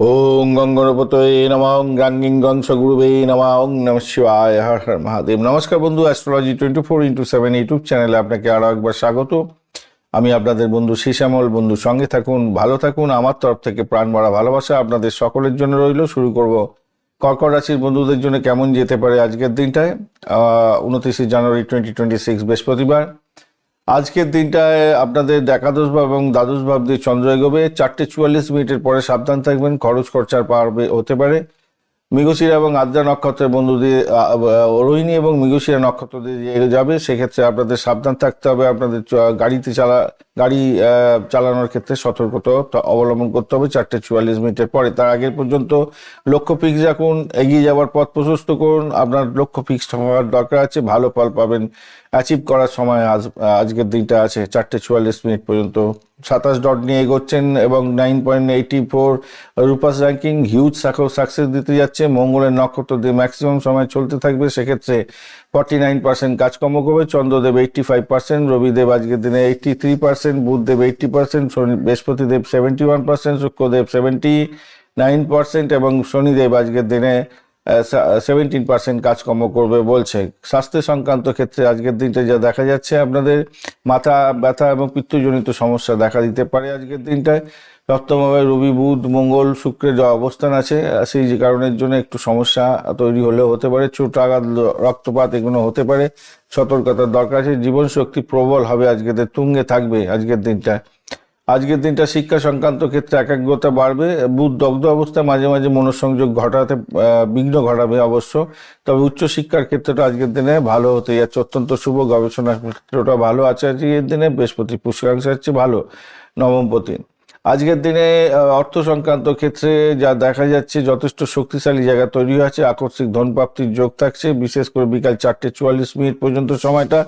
ওং গঙ্গনপতয়ে নম ওং গাঙ্গিং গংস গুরুবে নম ওং নম শিবায়, হর হর মহাদেব। নমস্কার বন্ধু astrology twenty four into seven YouTube চ্যানেলে আপনাকে আরও একবার স্বাগত। আমি আপনাদের বন্ধু শ্যামল বন্ধু, সঙ্গে থাকুন, ভালো থাকুন। আমার তরফ থেকে প্রাণ ভরা ভালোবাসা আপনাদের সকলের জন্য রইল। শুরু করব কর্কট রাশির বন্ধুদের জন্য কেমন যেতে পারে আজকের দিনটায়? উনত্রিশে জানুয়ারি টোয়েন্টি টোয়েন্টি সিক্স বৃহস্পতিবার। আজকের দিনটায় আপনাদের একাদশ ভাব এবং দ্বাদশ ভাব দিয়ে চন্দ্র এগোবে চারটে চুয়াল্লিশ মিনিটের পরে সাবধান থাকবেন, খরচ খরচার পারবে হতে পারে। মৃগশিরা এবং আদ্রা নক্ষত্রের বন্ধু দিয়ে রোহিণী এবং মৃগশিরা নক্ষত্র দিয়ে যাবে, সেক্ষেত্রে আপনাদের সাবধান থাকতে হবে, আপনাদের গাড়িতে চালা গাড়ি চালানোর ক্ষেত্রে সতর্কতা অবলম্বন করতে হবে চারটে চুয়াল্লিশ মিনিটের পরে। তার আগের পর্যন্ত লক্ষ্য ফিক্স রাখুন, এগিয়ে যাওয়ার পথ প্রশস্ত করুন, আপনার লক্ষ্য ফিক্সড হওয়ার দরকার আছে, ভালো ফল পাবেন অ্যাচিভ করার সময় আজ, আজকের দিনটা আছে চারটে চুয়াল্লিশ মিনিট পর্যন্ত। সাতাশ ডট নিয়ে এগোচ্ছেন এবং নাইন পয়েন্ট এইটি ফোর রুপাস র্যাঙ্কিং হিউজ সাকসেস দিতে যাচ্ছে। মঙ্গলের নক্ষত্র দিয়ে ম্যাক্সিমাম সময় চলতে থাকবে, সেক্ষেত্রে ফর্টি নাইন পার্সেন্ট কাজকর্ম করবে, Chandradev eighty five percent Robidev আজকের দিনে eighty three percent Budhdev eighty percent Brihaspatidev seventy one percent Shukradev seventy nine percent এবং শনিদেব আজকের দিনে সেভেন্টিন পার্সেন্ট কাজকর্ম করবে বলছে। স্বাস্থ্য সংক্রান্ত ক্ষেত্রে আজকের দিনটা যা দেখা যাচ্ছে, আপনাদের মাথা ব্যথা এবং পিত্তজনিত সমস্যা দেখা দিতে পারে আজকের দিনটায়। সপ্তমভাবে রবি, বুধ, মঙ্গল, শুক্রের যে অবস্থান আছে সেই যে কারণের জন্য একটু সমস্যা তৈরি হলেও হতে পারে। চোট আঘাত রক্তপাত এগুলো হতে পারে। সতর্কতার দরকার আছে। জীবনশক্তি প্রবল হবে আজকের তুঙ্গে থাকবে আজকের দিনটা আজকের দিনটা শিক্ষা সংক্রান্ত ক্ষেত্রে একাগ্রতা বাড়বে, বুধ দগ্ধ অবস্থায় মাঝে মাঝে মনোসংযোগ ঘটাতে বিঘ্ন ঘটাবে অবশ্য। তবে উচ্চ শিক্ষার ক্ষেত্রটা আজকের দিনে ভালো হতে যাচ্ছে, অত্যন্ত শুভ গবেষণার ক্ষেত্রটা ভালো আছে আজকের দিনে, বৃহস্পতি পুষ্কাংশ হচ্ছে ভালো নবমপতি আজকের দিনে অর্থ সংক্রান্ত ক্ষেত্রে যা দেখা যাচ্ছে যথেষ্ট শক্তিশালী জায়গা তৈরি হয়েছে, আকস্মিক ধনপ্রাপ্তির যোগ থাকছে, বিশেষ করে বিকাল চারটে চুয়াল্লিশ মিনিট পর্যন্ত সময়টা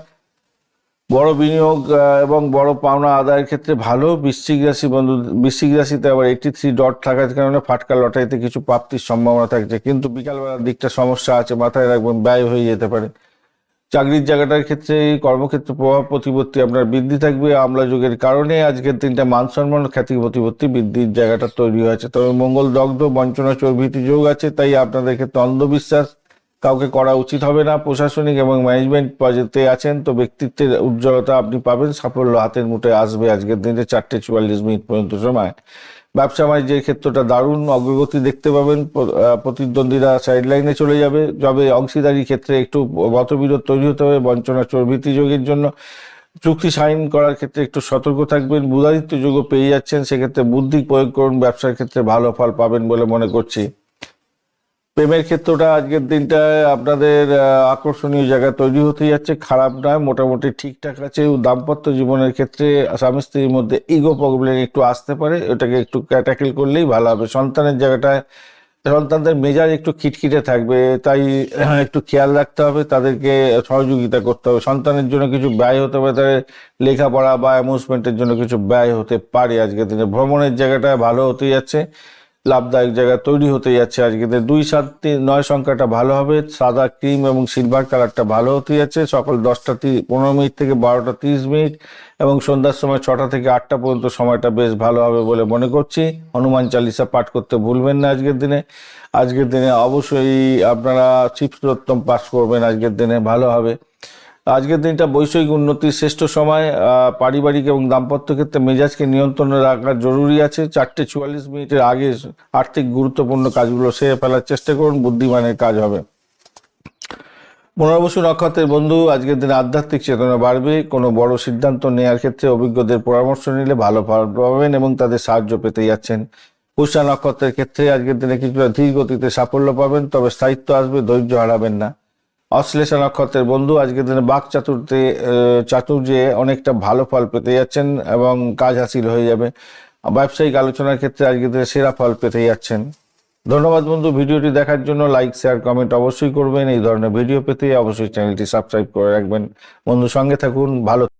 বড় বিনিয়োগ এবং বড় পাওনা আদায়ের ক্ষেত্রে ভালো বৃশ্চিক রাশি বন্ধু, বৃশ্চিক রাশিতে আবার এইটি থ্রি ডট থাকার কারণে ফাটকা লটারিতে কিছু প্রাপ্তির সম্ভাবনা থাকছে। কিন্তু বিকালবেলার দিকটা সমস্যা আছে, মাথায় রাখবেন, ব্যয় হয়ে যেতে পারে। চাকরির জায়গাটার ক্ষেত্রে এই কর্মক্ষেত্রে প্রভাব প্রতিপত্তি আপনার বৃদ্ধি থাকবে। আমলা যুগের কারণে আজকের দিনটা মান সম্মান খ্যাতি প্রতিপত্তি বৃদ্ধির জায়গাটা তৈরি হয়েছে। তবে মঙ্গল দগ্ধ বঞ্চনা চর্বিতি যোগ আছে, তাই আপনাদের ক্ষেত্রে অন্ধবিশ্বাস কাউকে করা উচিত হবে না প্রশাসনিক এবং ম্যানেজমেন্ট পর্যায়ে আছেন, তো ব্যক্তিত্বের উজ্জ্বলতা আপনি পাবেন, সাফল্য হাতের মুঠে আসবে আজকের দিনে চারটে চুয়াল্লিশ মিনিট পর্যন্ত সময়। ব্যবসা বাণিজ্যের ক্ষেত্রটা দারুণ, অগ্রগতি দেখতে পাবেন প্রতিদ্বন্দ্বীরা সাইডলাইনে চলে যাবে তবে অংশীদারি ক্ষেত্রে একটু মতবিরোধ তৈরি হতে হবে, বঞ্চনা চর্বিতি যোগের জন্য। চুক্তি সাইন করার ক্ষেত্রে একটু সতর্ক থাকবেন, বুধাদিত্য যোগও পেয়ে যাচ্ছেন, সেক্ষেত্রে বুদ্ধি প্রয়োগ করুন, ব্যবসার ক্ষেত্রে ভালো ফল পাবেন বলে মনে করছি। প্রেমের ক্ষেত্রটা আজকের দিনটায় আপনাদের আকর্ষণীয় জায়গা তৈরি হতে যাচ্ছে। খারাপ নয়, মোটামুটি ঠিকঠাক আছে। দাম্পত্য জীবনের ক্ষেত্রে স্বামী স্ত্রীর মধ্যে ইগো প্রবলেম একটু আসতে পারে। ওটাকে একটু ট্যাকেল করলেই ভালো হবে। সন্তানের জায়গাটায়, সন্তানদের মেজাজ একটু খিটখিটে থাকবে, তাই একটু খেয়াল রাখতে হবে। তাদেরকে সহযোগিতা করতে হবে। সন্তানের জন্য কিছু ব্যয় হতে পারে, তাদের লেখাপড়া বা অ্যামুজমেন্টের জন্য কিছু ব্যয় হতে পারে আজকের দিনে। ভ্রমণের জায়গাটা ভালো হতে যাচ্ছে। লাভদায়ক জায়গা তৈরি হতে যাচ্ছে আজকে। দুই সাত তিন নয় সংখ্যাটা ভালো হবে। সাদা ক্রিম এবং সিলভার কালারটা ভালো হতে যাচ্ছে। সকাল দশটা পনেরো মিনিট থেকে বারোটা তিরিশ মিনিট এবং সন্ধ্যার সময় ছটা থেকে আটটা পর্যন্ত সময়টা বেশ ভালো হবে বলে মনে করছি। হনুমান চালিসা পাঠ করতে ভুলবেন না আজকের দিনে। আজকের দিনে অবশ্যই আপনারা চিপসোত্তম পাঠ করবেন। আজকের দিনে ভালো হবে। আজকের দিনটা বৈষয়িক উন্নতির শ্রেষ্ঠ সময় পারিবারিক এবং দাম্পত্য ক্ষেত্রে মেজাজকে নিয়ন্ত্রণে রাখা জরুরি আছে। চারটে চুয়াল্লিশ মিনিটের আগে আর্থিক গুরুত্বপূর্ণ কাজগুলো সেরে ফেলার চেষ্টা করুন, বুদ্ধিমানের কাজ হবে। পুনর্বসু নক্ষত্রের বন্ধু, আজকের দিনে আধ্যাত্মিক চেতনা বাড়বে। কোনো বড় সিদ্ধান্ত নেওয়ার ক্ষেত্রে অভিজ্ঞদের পরামর্শ নিলে ভালো ফল পাবেন এবং তাদের সাহায্য পেতে যাচ্ছেন। পুষা নক্ষত্রের ক্ষেত্রে আজকের দিনে কিছুটা ধীর গতিতে সাফল্য পাবেন, তবে স্থায়িত্ব আসবে, ধৈর্য হারাবেন না। অশ্লেষা নক্ষত্রের বন্ধু। আজকের দিনে বাক চাতুর্থে চাতুর্যে অনেকটা ভালো ফল পেতে যাচ্ছেন এবং কাজ হাসিল হয়ে যাবে। ব্যবসায়িক আলোচনার ক্ষেত্রে আজকের দিনে সেরা ফল পেতে যাচ্ছেন। ধন্যবাদ বন্ধু, ভিডিওটি দেখার জন্য লাইক, শেয়ার, কমেন্ট অবশ্যই করবেন। এই ধরনের ভিডিও পেতে অবশ্যই চ্যানেলটি সাবস্ক্রাইব করে রাখবেন। বন্ধু, সঙ্গে থাকুন, ভালো